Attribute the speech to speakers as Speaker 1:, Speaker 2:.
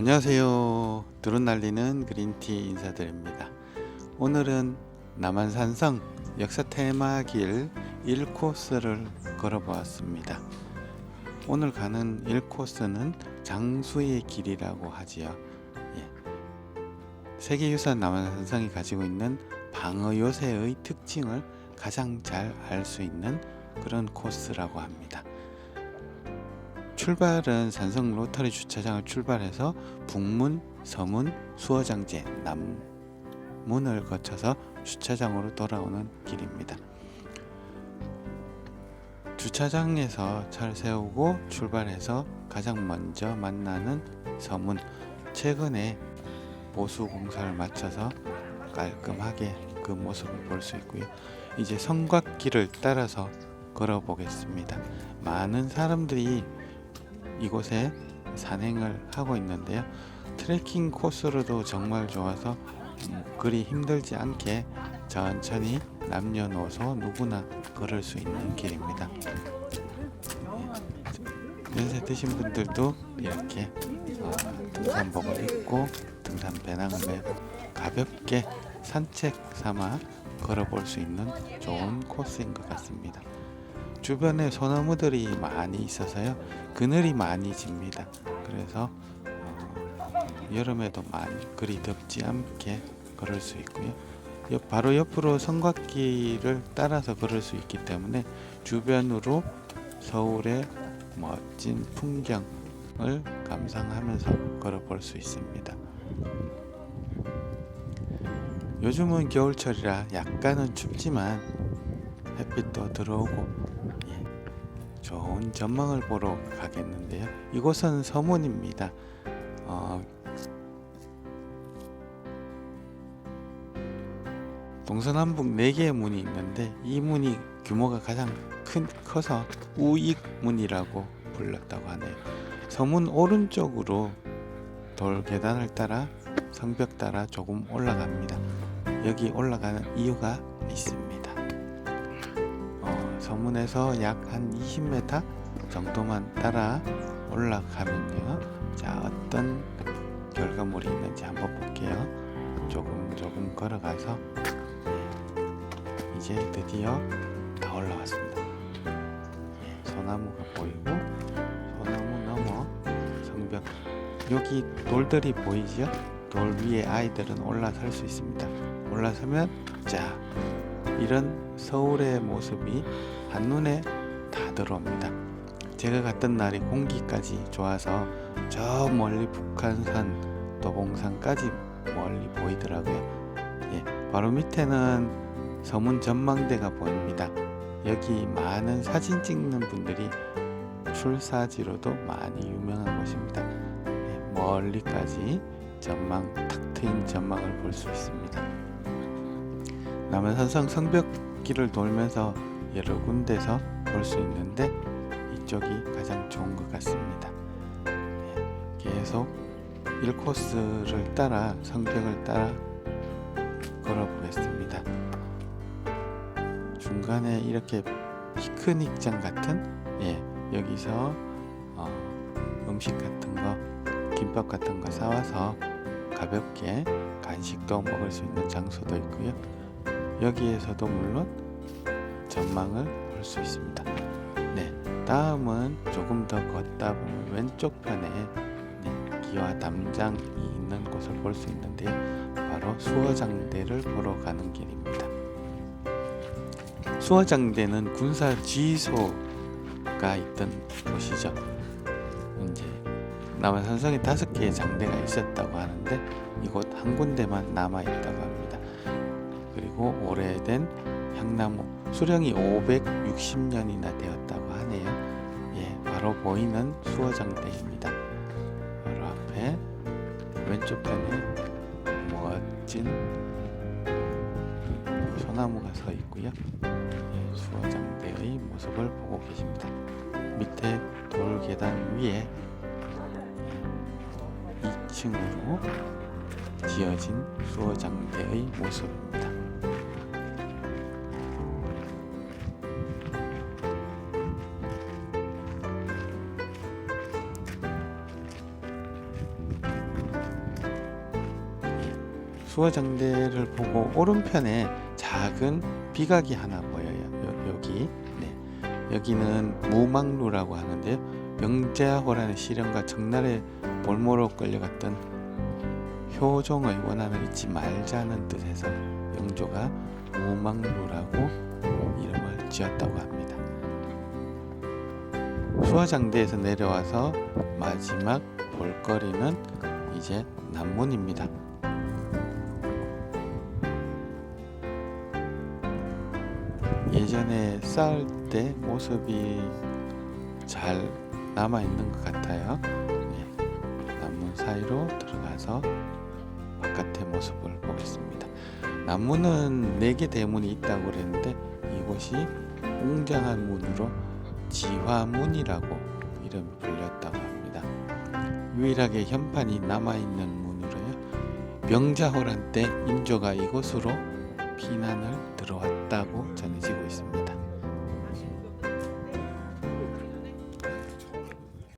Speaker 1: 안녕하세요. 드론 날리는 그린티 인사드립니다. 오늘은 남한산성 역사 테마길 1코스를 걸어보았습니다. 오늘 가는 1코스는 장수의 길이라고 하지요. 예. 세계유산 남한산성이 가지고 있는 방어 요새의 특징을 가장 잘 알 수 있는 그런 코스라고 합니다. 출발은 산성 로터리 주차장을 출발해서 북문, 서문, 수어장제, 남문을 거쳐서 주차장으로 돌아오는 길입니다. 주차장에서 차를 세우고 출발해서 가장 먼저 만나는 서문. 최근에 보수 공사를 마쳐서 깔끔하게 그 모습을 볼 수 있고요. 이제 성곽길을 따라서 걸어보겠습니다. 많은 사람들이 이곳에 산행을 하고 있는데요. 트레킹 코스로도 정말 좋아서 음, 그리 힘들지 않게 천천히 남녀노소 누구나 걸을 수 있는 길입니다. 예. 연세 드신 분들도 이렇게 어, 등산복을 입고 등산 배낭을 메고 가볍게 산책 삼아 걸어볼 수 있는 좋은 코스인 것 같습니다. 주변에 소나무들이 많이 있어서요. 그늘이 많이 집니다. 그래서 어, 여름에도 많이 그리 덥지 않게 걸을 수 있고요. 옆- 바로 옆으로 성곽길을 따라서 걸을 수 있기 때문에 주변으로 서울의 멋진 풍경을 감상하면서 걸어볼 수 있습니다. 요즘은 겨울철이라 약간은 춥지만 햇빛도 들어오고 예, 좋은 전망을 보러 가겠는데요. 이곳은 서문입니다. 어, 동서남북 4개의 문이 있는데 이 문이 규모가 가장 큰 커서 우익문이라고 불렀다고 하네요. 서문 오른쪽으로 돌 계단을 따라 성벽 따라 조금 올라갑니다. 여기 올라가는 이유가 있습니다. 어, 서문에서 약 한 20m 정도만 따라 올라가면요. 자, 어떤 결과물이 있는지 한번 볼게요. 조금 조금 걸어가서 예, 이제 드디어 다 올라왔습니다. 예, 소나무가 보이고 소나무 넘어 성벽 여기 돌들이 보이죠? 돌 위에 아이들은 올라설 수 있습니다. 올라서면 자 이런 서울의 모습이 한눈에 다 들어옵니다. 제가 갔던 날이 공기까지 좋아서 저 멀리 북한산 도봉산까지 멀리 보이더라고요. 예, 바로 밑에는 서문 전망대가 보입니다. 여기 많은 사진 찍는 분들이 출사지로도 많이 유명한 곳입니다. 예, 멀리까지 전망 탁 트인 전망을 볼 수 있습니다. 남한산성 성벽길을 돌면서 여러 군데서 볼 수 있는데 이쪽이 가장 좋은 것 같습니다. 예, 계속 1코스를 따라 성벽을 따라 걸어 보겠습니다. 중간에 이렇게 피크닉장 같은 예 여기서 어, 음식 같은 거 김밥 같은 거 사와서 가볍게 간식도 먹을 수 있는 장소도 있고요. 여기에서도 물론 전망을 볼 수 있습니다. 네, 다음은 조금 더 걷다 보면 왼쪽 편에 네, 기와 담장이 있는 곳을 볼 수 있는데요. 바로 수어장대를 보러 가는 길입니다. 수어장대는 군사 지휘소가 있던 곳이죠. 이제 남한산성에 다섯 개의 장대가 있었다고 하는데 이곳 한 군데만 남아 있다고 합니다. 그리고 오래된 향나무 수령이 560년이나 되었다고 하네요. 예, 바로 보이는 수어장대입니다. 바로 앞에 왼쪽 편에 멋진 소나무가 서 있고요. 예, 수어장대의 모습을 보고 계십니다. 밑에 돌 계단 위에 2층으로 지어진 수어장대의 모습입니다. 수어장대를 보고 오른편에 작은 비각이 하나 보여요. 요, 여 기 네. 여기는 무망루라고 하는데요. 명자호라는 시련과 정날의 볼모로 끌려갔던 효종의 원한을 잊지 말자는 뜻에서 영조가 무망루라고 이름을 지었다고 합니다. 수어장대에서 내려와서 마지막 볼거리는 이제 남문입니다. 예전에 쌓을 때 모습이 잘 남아 있는 것 같아요. 네, 남문 사이로 들어가서 바깥의 모습을 보겠습니다. 남문은 네개 대문이 있다고 그랬는데 이곳이 웅장한 문으로 지화문이라고 이름이 불렸다고 합니다. 유일하게 현판이 남아 있는 문으로요. 명자호란 때 인조가 이곳으로 피난을